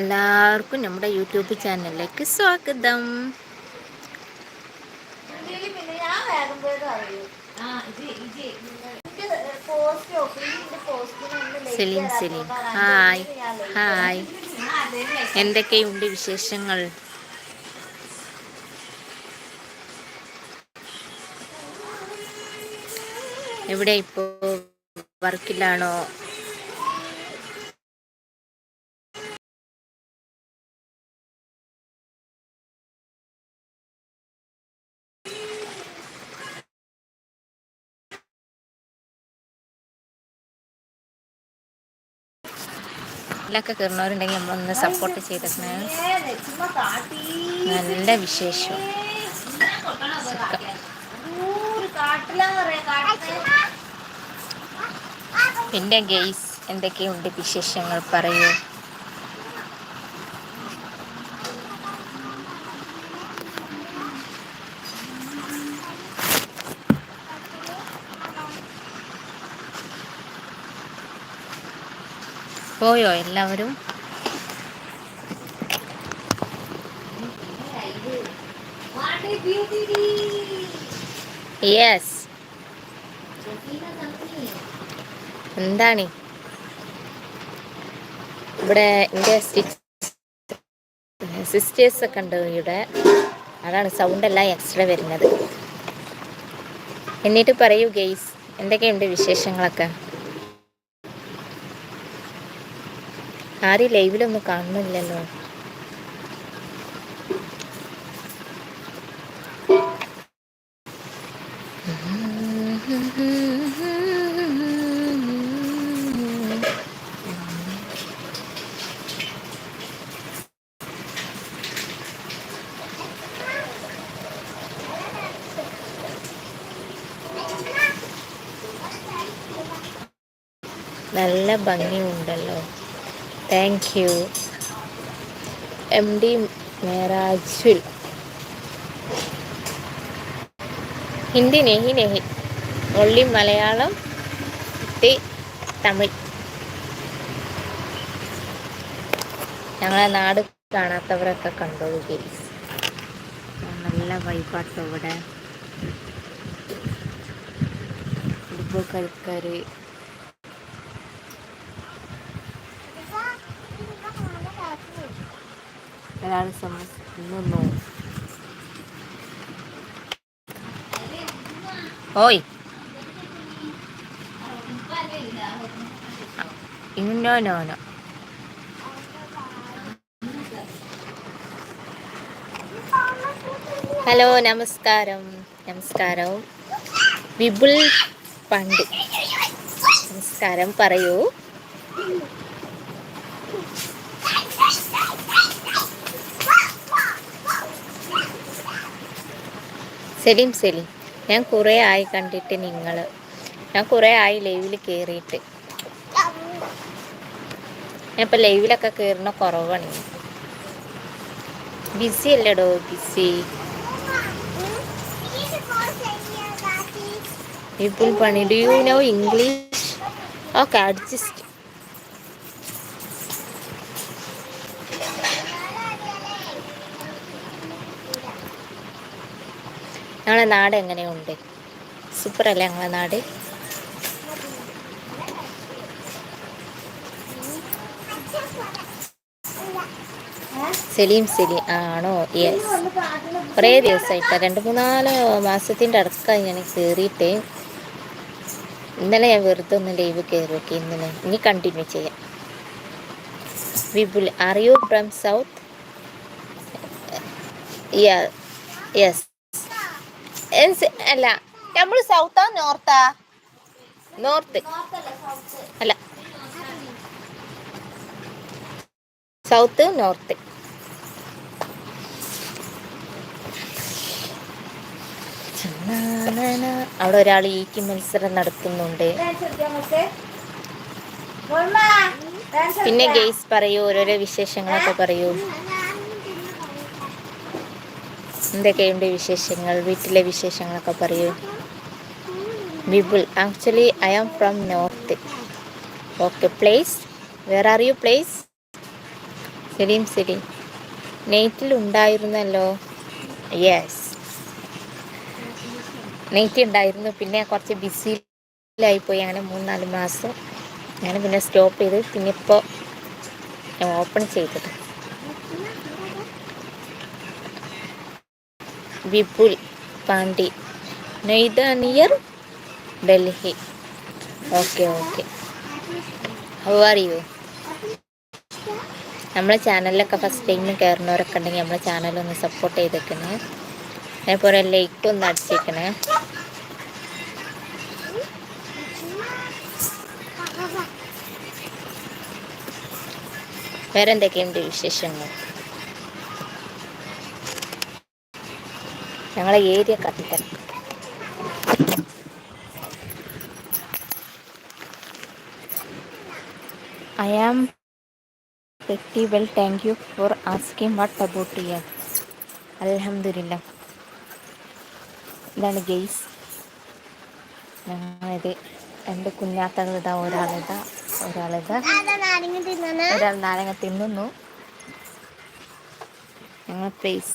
എല്ലാവർക്കും നമ്മുടെ യൂട്യൂബ് ചാനലിലേക്ക് സ്വാഗതം പിന്നെ ഞാൻ വേഗം പോയത് അറിയൂ സെലീം സെലീം ഹായ് ഹായ്. എന്തൊക്കെയുണ്ട് വിശേഷങ്ങൾ? എവിടെ ഇപ്പോ വർക്കിലാണോ ഇതിലൊക്കെ കയറുന്നവരുണ്ടെങ്കിൽ നമ്മളൊന്ന് സപ്പോർട്ട് ചെയ്തേക്കണേ നല്ല വിശേഷം. പിന്നെ ഗെയ്സ് എന്തൊക്കെയുണ്ട് വിശേഷങ്ങൾ പറയൂ. പോയോ എല്ലാവരും? യെസ് എന്താണ്? ഇവിടെ എന്റെ സിസ്റ്റേഴ്സ് ഒക്കെ ഉണ്ട് ഇവിടെ. അതാണ് സൗണ്ട് എല്ലാം എക്സ്ട്രാ വരുന്നത്. എന്നിട്ട് പറയൂ ഗെയ്സ് എന്തൊക്കെയുണ്ട് വിശേഷങ്ങളൊക്കെ? ആരും ലൈവിലൊന്നും കാണുന്നില്ലല്ലോ. നല്ല ഭംഗിയുണ്ടല്ലോ. Thank you M D Merajul Hindi നെഹി നെഹി ഒള്ളി മലയാളം ഹിന്ദി തമിഴ് ഞങ്ങളെ നാട് കാണാത്തവരൊക്കെ കണ്ടോളൂ ഗെയ്സ് നല്ല വൈബാട്ടോ ഇവിടെ. ഫുട്ബോൾ കളിക്കാർ ഒരാൾ നിന്നു ഓയ്. No no no. ഹലോ നമസ്കാരം. നമസ്കാരം. വിപുൽ പണ്ട് നമസ്കാരം പറയൂ. സെലിം സെലിം. ഞാൻ കുറേ ആയി കണ്ടിട്ട് നിങ്ങൾ ഞാൻ കുറേ ആയി ലൈവിൽ കയറിയിട്ട് ഞാൻ ഇപ്പോൾ ലൈവിലൊക്കെ കയറുന്ന കുറവാണ് ബിസി അല്ലടോ ബിസി പണി do you know English okay adjust ഞങ്ങളെ നാട് എങ്ങനെയുണ്ട്? സൂപ്പർ അല്ലേ ഞങ്ങളെ നാട്? സെലീം സെലീം ആണോ? യെസ് കുറേ ദിവസമായിട്ട് രണ്ട് മൂന്നാലോ മാസത്തിന്റെ അടുക്കായി ഞാൻ കയറിയിട്ട് ഇന്നലെ ഞാൻ വെറുതെ ഒന്ന് ലൈവ് കയറി നോക്കി ഇന്നലെ. ഇനി കണ്ടിന്യൂ ചെയ്യാം. Vipul are from south yes അല്ല നമ്മൾ സൗത്താ നോർത്താ നോർത്ത് അല്ല. സൗത്ത് നോർത്ത് അവിടെ ഒരാൾ ഈക്ക് മത്സരം നടത്തുന്നുണ്ട്. പിന്നെ. ഗെയ്സ് പറയൂ ഓരോരോ വിശേഷങ്ങളൊക്കെ പറയൂ. എന്തൊക്കെയുണ്ട് വിശേഷങ്ങൾ? വീട്ടിലെ വിശേഷങ്ങളൊക്കെ പറയൂ. Vipul actually I am from north okay place where are you place Saleem സെലീം നെയ്റ്റിൽ ഉണ്ടായിരുന്നല്ലോ? യെസ് നെയ്റ്റ് ഉണ്ടായിരുന്നു. പിന്നെ കുറച്ച് ബിസിയിലായിപ്പോയി അങ്ങനെ മൂന്നാൽ നാല് മാസം. ഞാൻ പിന്നെ സ്റ്റോപ്പ് ചെയ്ത്. പിന്നെ ഇപ്പോൾ ഓപ്പൺ ചെയ്തത്. Vipul Pandey. നെയ്ത Delhi. Okay okay. How are you നമ്മളെ ചാനലിലൊക്കെ ഫസ്റ്റ് ടൈം കയറുന്നവരൊക്കെ ഉണ്ടെങ്കിൽ നമ്മളെ ചാനലൊന്ന് സപ്പോർട്ട് ചെയ്തേക്കണേ. അതേപോലെ ലൈക്ക് ഒന്ന് അടിച്ചേക്കണേ. വേറെ എന്തൊക്കെയുണ്ട് വിശേഷങ്ങൾ? ഞങ്ങളെ area കത്തിക്കണം I am pretty well thank you for asking what about you. അലഹമില്ല ഇതാണ് ഗെയ്സ്. ഞങ്ങളിത് രണ്ട് കുഞ്ഞാത്തകൾ ഇതാ ഒരാളിതാ ഒരാളിതാ ഒരാൾ നാരങ്ങ തിന്നുന്നു. ഞങ്ങൾ place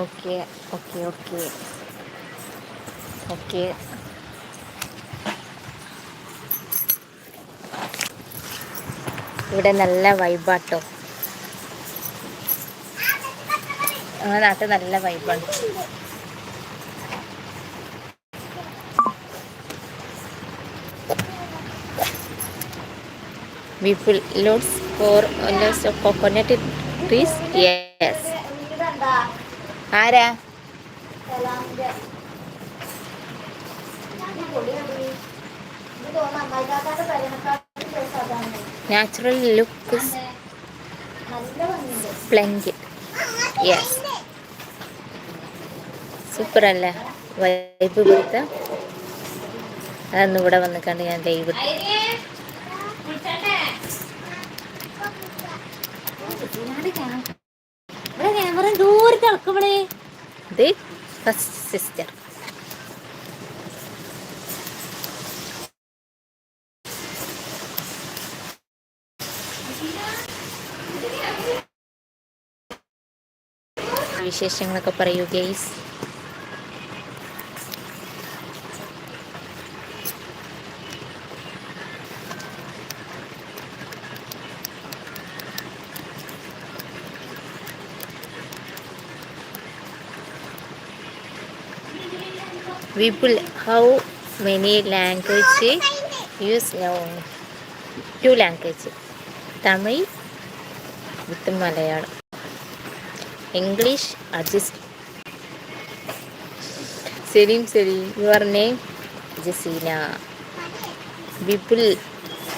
okay okay okay okay ഇവിടെ നല്ല വൈബാട്ടോ ഞങ്ങളുടെ നാട്ടിൽ നല്ല വൈബാണ് Vipul lots for lots of coconut trees yes? ആരാ. നാച്ചുറൽ ലുക്ക് യെസ് സൂപ്പർ അല്ലേ? വൈബ് കൊടുത്ത. അതൊന്നും ഇവിടെ വന്ന് കണ്ട് ഞാൻ ലൈവ് ഇവിടെ ക്യാമറ ദൂരത്ത് ഇളക്കവിടെ ഇത് ഫസ്റ്റ് സിസ്റ്റർ വിശേഷങ്ങളൊക്കെ പറയൂ guys People, how many languages use now? Two languages. Tamil with Malayalam. English adjust. Selim Selim, your name? Jessina. People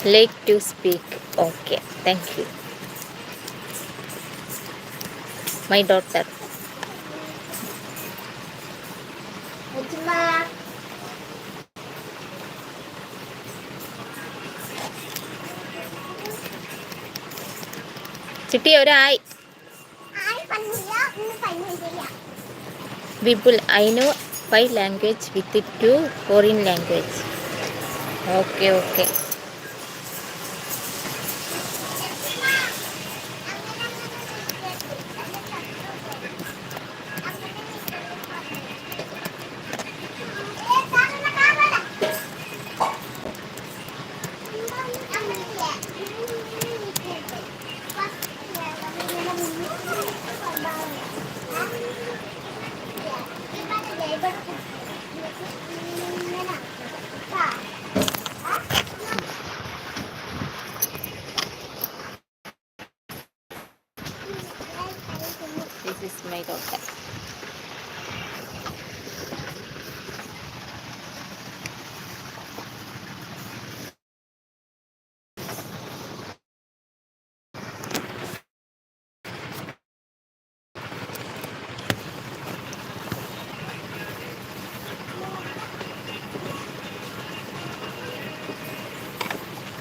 like to speak. Okay, thank you. My daughter. It's my ചിട്ടി ഒരായി. Vipul I know five language with two foreign language. Okay okay. Oh,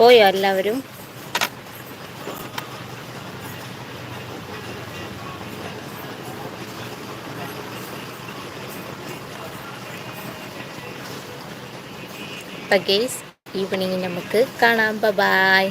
പോയോ എല്ലാവരും. അപ്പം guys evening നമുക്ക് കാണാം. By